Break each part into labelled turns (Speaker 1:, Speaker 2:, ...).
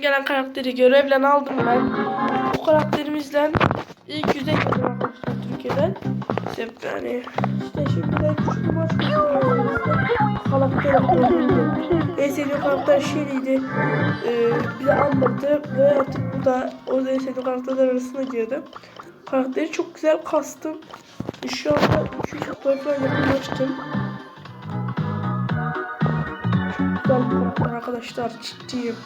Speaker 1: gelen karakteri görevlen aldım ben. Bu karakterimizle ilk yüze girdim arkadaşlar Türkiye'den. İşte yani işte şimdiden küçük bir maç. Karakter. En sevdiğim karakter Shelly'ydi. Ee, de Amber'dı ve artık bu da o en sevdiğim karakterler arasına girdi. Karakteri çok güzel kastım. Şu anda 300 kupaya falan yakınlaştım. Karakter arkadaşlar ciddiyim.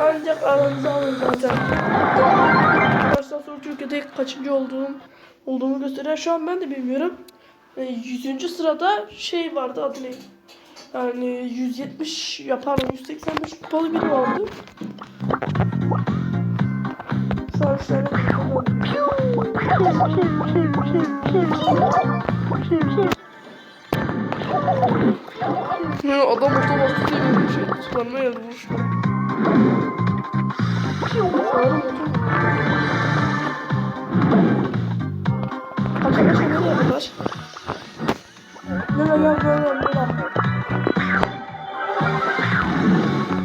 Speaker 1: Ancak aranıza alın zaten. Baştan sonra Türkiye'de kaçıncı olduğum olduğumu gösteriyor. Şu an ben de bilmiyorum. E, 100. sırada şey vardı adı ne? Yani 170 yapar 185 kupalı biri vardı. Şöyle Ya adam otomatik diye bir şey vurmuş. Sanırım otomatik. Arkadaşlar ne yapıyorlar? Gel böyle böyle.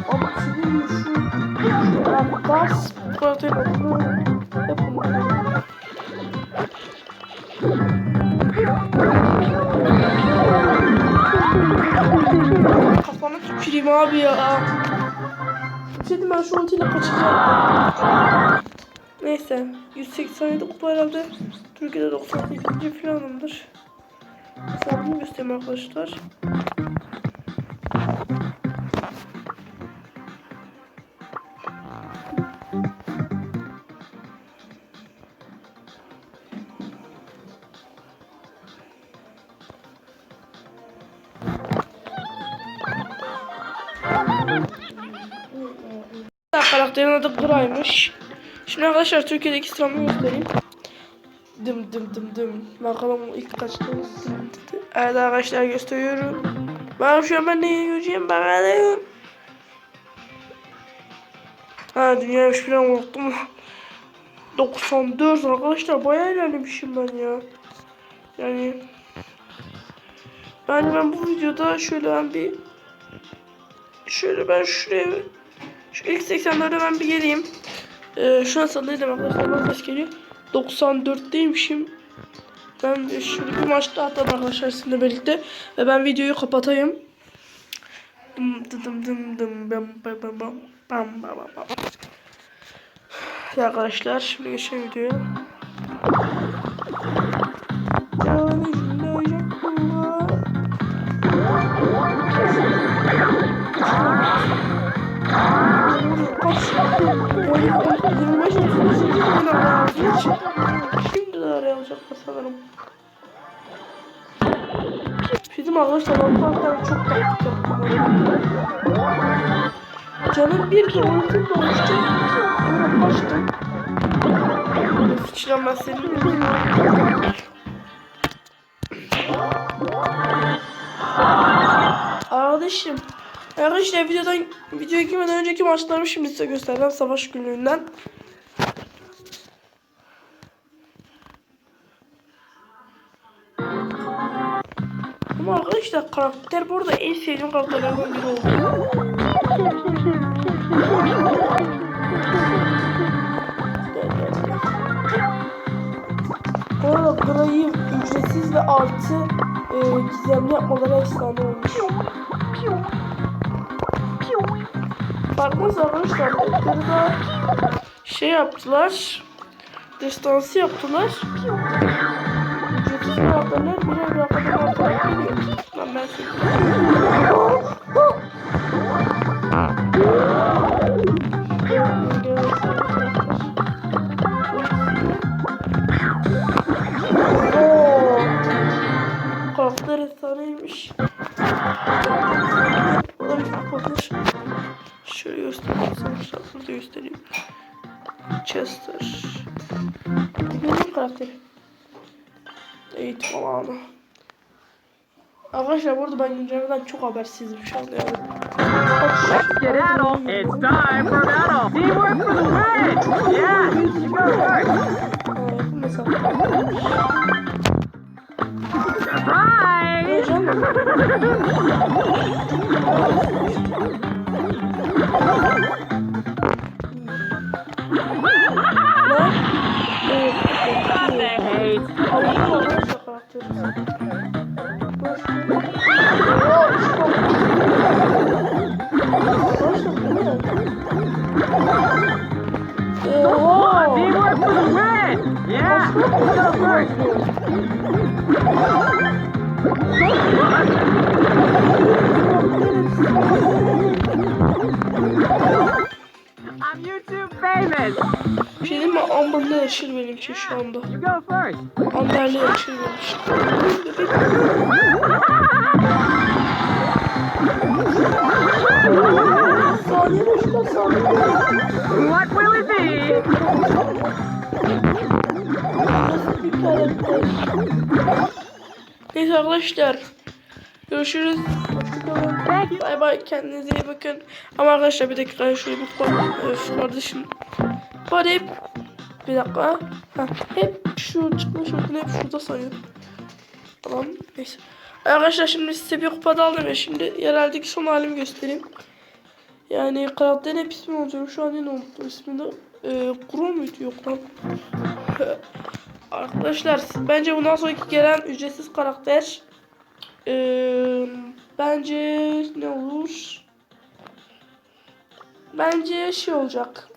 Speaker 1: Ama olduğunu yapın. Kafanı tüküreyim abi ya. Dedim ben şu ultiyle kaçacağım. Neyse 187 kupa herhalde. Türkiye'de 98. falanımdır. Hesabını göstereyim arkadaşlar. Karakterin adı Gray'mış. Şimdi arkadaşlar Türkiye'deki sıramı göstereyim. Dım dım dım dım. Bakalım ilk kaçta. Evet arkadaşlar gösteriyorum. Ben şu an ben neyi göreceğim bakalım. Ha dünyaymış falan unuttum. 94 arkadaşlar bayağı ilerlemişim ben ya. Yani yani ben bu videoda şöyle ben bir şöyle ben şuraya şu ilk 80'lerde ben bir geleyim. Ee, şu an sallayacağım arkadaşlar. Ses geliyor. 94'teymişim. Ben şöyle bir maç daha atalım arkadaşlar sizinle birlikte. Ve ben videoyu kapatayım. Arkadaşlar şimdi geçelim videoya. Sanırım. Bizim arkadaşlar ben parktan çok taktik yaptım. Canım bir de ultim olmuştu. Ona kaçtım. Sıçram ben senin Arkadaşım Arkadaşlar videodan videoya girmeden önceki maçlarımı şimdi size göstereceğim savaş günlüğünden. Arkadaşlar karakter burada en sevdiğim karakterlerden biri oldu. Bu arada burayı ücretsiz ve artı e, gizemli yapmaları efsane olmuş. Bakmaz arkadaşlar. Burada şey yaptılar. Destansı yaptılar. Ücretsiz yaptılar? Birer bir geliyor. Lan ben Oo. Karakter efsaneymiş. Burada bir kapatır. Şöyle göstereyim sana. Burada göstereyim. Chester. Görüyor karakteri? Eğitim alanı. Arkadaşlar burada ben güncellemeden çok habersizim şu anda yani.
Speaker 2: Let's skedaddle. It's time for battle. Teamwork for the win. Yeah, you go. Surprise.
Speaker 1: Hocam.
Speaker 2: I'm YouTube famous.
Speaker 1: Bir şey mi? Amber'la yarışır benim için şu anda.
Speaker 2: You go first.
Speaker 1: Amber'le yarışır benim için. Saniye boşta saniye.
Speaker 2: What will it be?
Speaker 1: Neyse arkadaşlar. Görüşürüz. Bay bay. Kendinize iyi bakın. Ama arkadaşlar bir dakika şöyle bir. Öf kardeşim. Bari hep bir dakika. Ha, hep şu çıkma şarkını hep şurada sayıyorum. Tamam neyse. Arkadaşlar şimdi size bir kupada aldım ya. Şimdi yereldeki son halimi göstereyim. Yani karakterin hep ismi olacak. Şu an yine unuttum ismini. Ee, Kuro muydu yok lan. Arkadaşlar bence bundan sonraki gelen ücretsiz karakter ee, bence ne olur? Bence şey olacak.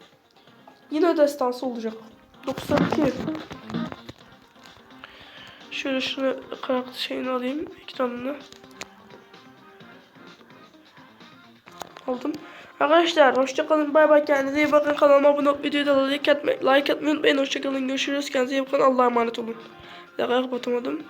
Speaker 1: Yine destansı olacak. 92. Şöyle şunu karakter şeyini alayım. ekranını. Aldım. Arkadaşlar hoşçakalın. Bay bay. Kendinize iyi bakın. Kanalıma abone olup videoyu da like atmayı, like atmayı unutmayın. Hoşçakalın. Görüşürüz. Kendinize iyi bakın. Allah'a emanet olun. Bir dakika kapatamadım.